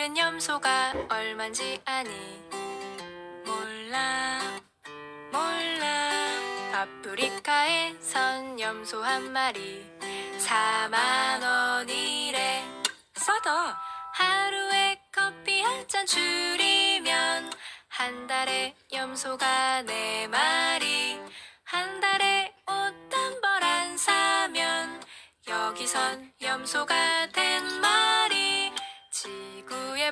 들은 염소가 얼만지 아니. 몰라 몰라. 아프리카에선 염소 한 마리. 4만 원이래. 싸다. 하루에 커피 한 잔 줄이면 한 달에 염소가 네 마리. 한 달에 옷 한 벌 안 사면 여기선 염소가 된 마리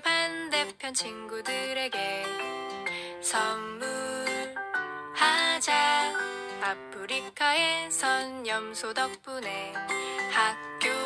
반대편 친구들에게 선물하자. 아프리카에선 염소 덕분에 학교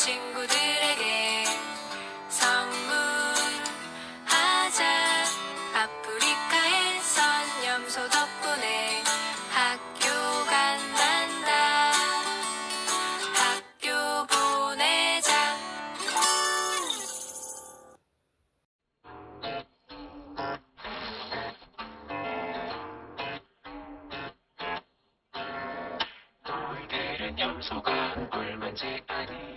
친구들에게 선물하자. 아프리카에선 염소 덕분에 학교 간단다. 학교 보내자. 너희들은 염소가 얼만지 아니?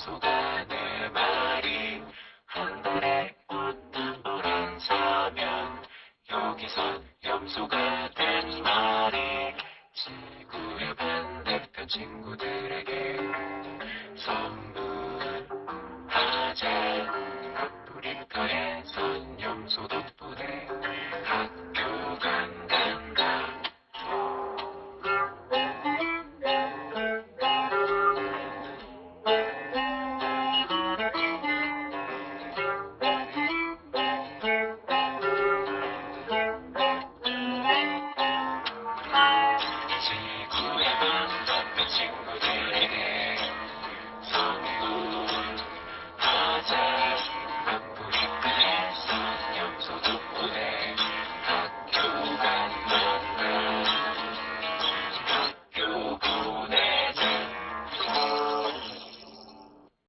염소가 네 마리. 한 달에 옷한벌안 사면 여기선 염소가 된 말이 지구의 반대편 친구들에게